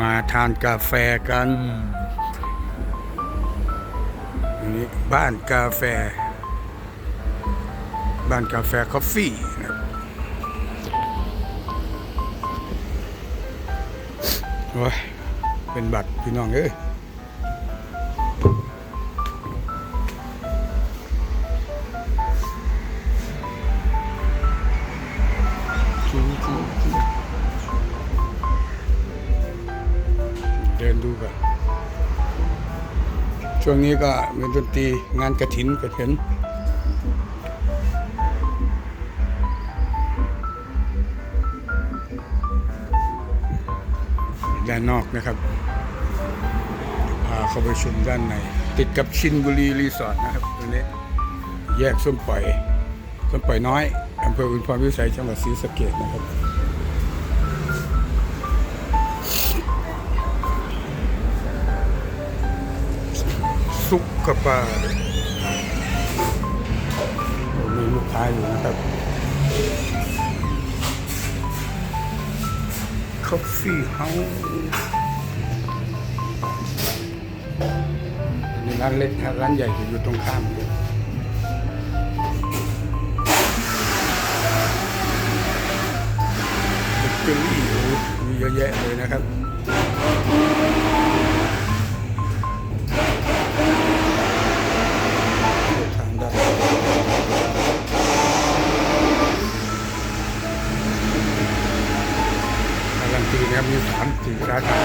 มาทานกาแฟกันอันนี้บ้านกาแฟ บ้านกาแฟคอฟฟี่นะครับโอ้ยเป็นบัตรพี่น้องเอ้ย เดินดูกันช่วงนี้ก็มีดนตรีงานกระถินกระถินด้านนอกนะครับพาเข้าไปชมด้านใน ติดกับชินบุรีรีสอร์ทนะครับตรงนี้แยกส้มปล่อยส้มปล่อยน้อยอำเภออุนพรวิสัยจังหวัดศรีสะเกษนะครับ ซุกกระปามีลูกค้าอยู่นะครับ Coffee House มีร้านเล็กร้านใหญ่อยู่ตรงข้ามเลยเบเกอรี่อ้โหมีเยอะแยะเลยนะครับ สามสี่สาขาย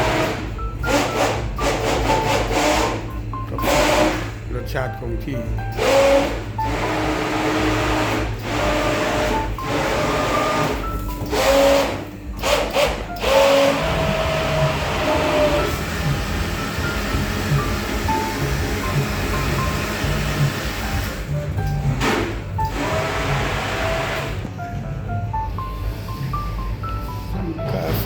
รสชาติคงที่กาแฟ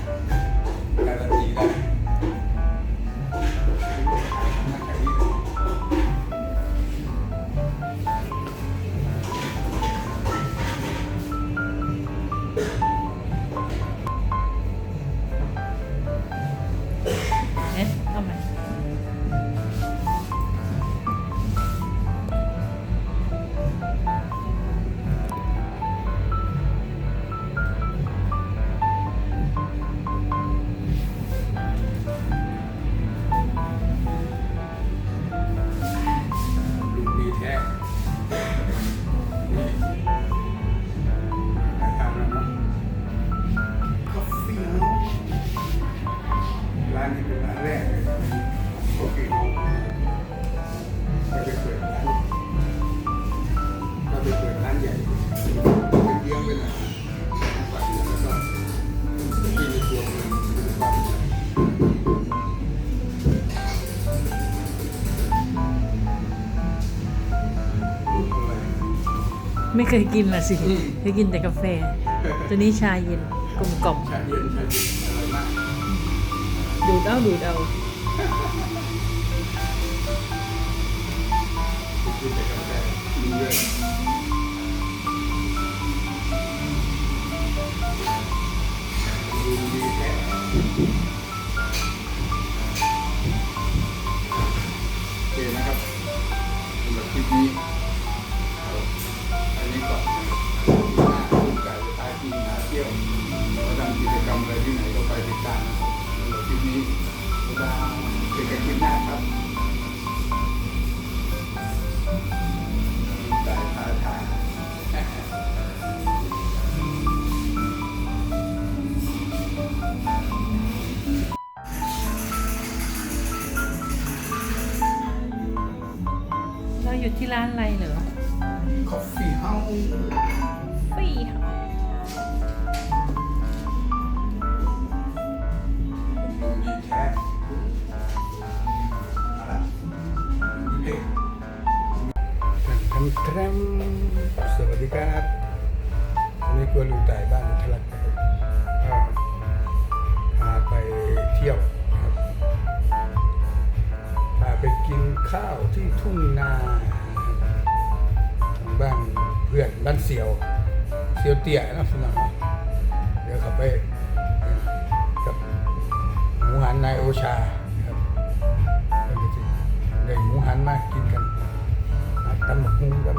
ไม่เคยกินละสิอืมเคยกินแต่กาแฟ ตัวนี้ชาเย็นกลมกล่อมชาเย็นชาเย็นอร่อยมากดูดเอาดูดเอากินแต่กาแฟมีเยอะ เราอยู่ที่ร้านอะไรเหรอคอฟฟี่เฮาส์ฟรีค่ะดูดีแท้เอาละเพมแทรมสวัสดีครับวันนี้กวนลุงต่ายบ้านทะลักครั สียว เสียวเตี่ยนะพี่น้องเนาะเดี๋ยวขับไปกับหมูหันนายโอชาครับเดี๋ยวจะได้หมูหันมากินกันตำบักหุ่งก็